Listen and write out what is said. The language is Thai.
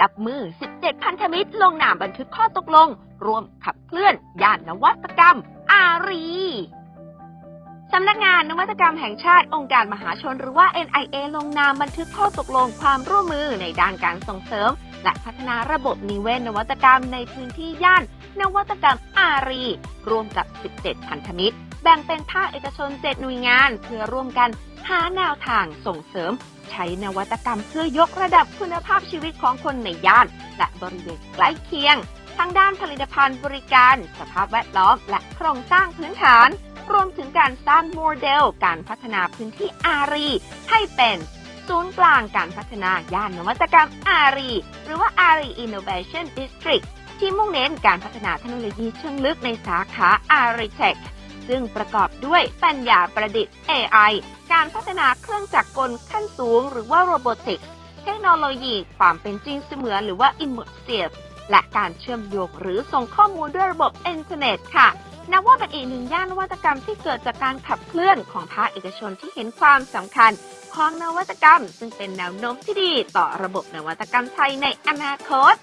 จับมือ 17 พันธมิตร ลงนามบันทึกข้อตกลง ร่วมขับเคลื่อนย่านนวัตกรรม อารีสำนักงานนวัตกรรมแห่งชาติองค์การมหาชนหรือว่า NIA ลงนามบันทึกข้อตกลงความร่วมมือในด้านการส่งเสริม และพัฒนาระบบนิเวศนวัตกรรมในพื้นที่ย่านนวัตกรรมอารี ร่วมกับ 17 พันธมิตร แบ่งเป็นภาคเอกชน 7 หน่วยงาน เพื่อร่วมกันหาแนวทางส่งเสริม ใช้นวัตกรรมเพื่อยกระดับคุณภาพชีวิตของคนในย่าน และบริเวณใกล้เคียง ทั้งด้านผลิตภัณฑ์บริการ สภาพแวดล้อม และโครงสร้างพื้นฐาน รวมถึงการสร้างโมเดล การพัฒนาพื้นที่อารี ให้เป็นศูนย์กลางการพัฒนาย่านนวัตกรรมอารี หรือว่าอารี Innovation District ที่มุ่งเน้นการพัฒนาเทคโนโลยีเชิงลึกในสาขาอารีเทค ซึ่งประกอบด้วยปัญญาประดิษฐ์ AI การพัฒนาเครื่องจักรกลขั้นสูง หรือว่า Robotics เทคโนโลยีความเป็นจริงเสมือนหรือว่า Immersive และการเชื่อมโยงหรือส่งข้อมูลด้วยระบบอินเทอร์เน็ตค่ะนับว่าเป็นอีกหนึ่งย่านนวัตกรรมที่เกิดจากการขับเคลื่อนของภาคเอกชนที่เห็นความสำคัญของนวัตกรรม ซึ่งเป็นแนวโน้มที่ดีต่อระบบนวัตกรรมไทยในอนาคต